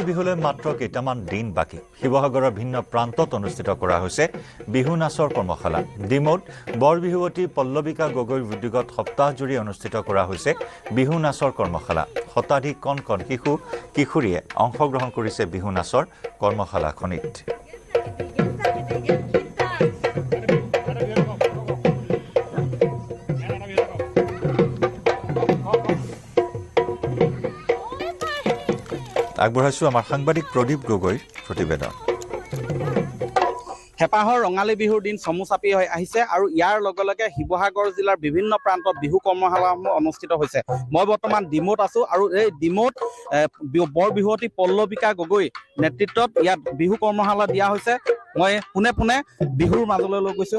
ৰঙালী বিহুলৈ মাত্ৰ কেইটামান দিন বাকী। শিৱসাগৰৰ ভিন্ন প্ৰান্তত অনুষ্ঠিত কৰা হৈছে বিহু নাচৰ কৰ্মশালা। ডিমৌত বৰবিহুৱতী পল্লৱিকা গগৈৰ উদ্যোগত সপ্তাহজুৰি অনুষ্ঠিত কৰা হৈছে বিহু নাচৰ কৰ্মশালা। শতাধিক কণ কণ শিশু কিশোৰীয়ে অংশগ্ৰহণ কৰিছে বিহু নাচৰ কৰ্মশালাখনিত। আগবঢ়াইছোঁ আমাৰ সাংবাদিক প্ৰদীপ গগৈৰ প্ৰতিবেদন। হেঁপাহৰ ৰঙালী বিহুৰ দিন চমু চাপি হৈ আহিছে আৰু ইয়াৰ লগে লগে শিৱসাগৰ জিলাৰ বিভিন্ন প্ৰান্তত বিহু কৰ্মশালাসমূহ অনুষ্ঠিত হৈছে। মই বৰ্তমান ডিমৌত আছো আৰু এই ডিমৌত এ, বি- বৰ বিহুৱতী পল্লৱিকা গগৈ নেতৃত্বত ইয়াত বিহু কৰ্মশালা দিয়া হৈছে। মই পোনে পোনে বিহুৰ মাজলৈ লৈ গৈছো।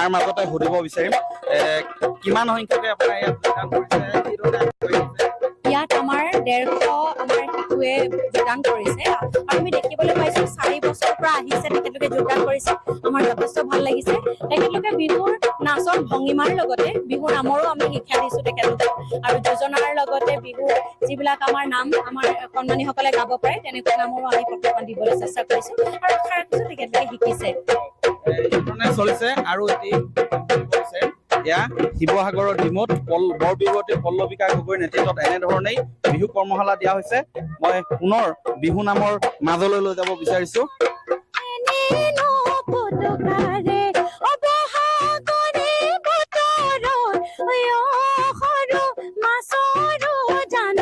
ইয়াৰ মাজতে সুধিব বিচাৰিম কিমান সংখ্যকে আপোনাৰ ইয়াত যোগদান কৰিছে? ইয়াত আমাৰ যোগদান কৰিছে। আৰু আমি দেখিবলৈ পাইছো, চাৰি বছৰৰ পৰা আহিছে, তেখেতলোকে যোগদান কৰিছে। আমাৰ যথেষ্ট ভালো লাগিছে। তেখেতলোকে বিহুৰ নাচৰ ভংগীমাৰ লগতে বিহুৰ নামৰো আমি শিক্ষা দিছো তেখেতলোকক। আৰু যোজনাৰ লগতে বিহুৰ যিবিলাক আমাৰ নাম, আমাৰ কণমানিসকলে গাব পাৰে, তেনেকুৱা নামৰো আমি প্ৰশিক্ষণ দিবলৈ চেষ্টা কৰিছো। আৰু আশা ৰাখিছো তেখেতলোকে শিকিছে। চলিছে আৰু এটি এয়া শিৱসাগৰৰ ডিমৌত পল বৰ বিহুৱতী পল্লৱিকা গগৈৰ নেতৃত্বত এনেধৰণেই বিহু কৰ্মশালা দিয়া হৈছে। মই পুনৰ বিহু নামৰ মাজলৈ লৈ যাব বিচাৰিছো। জান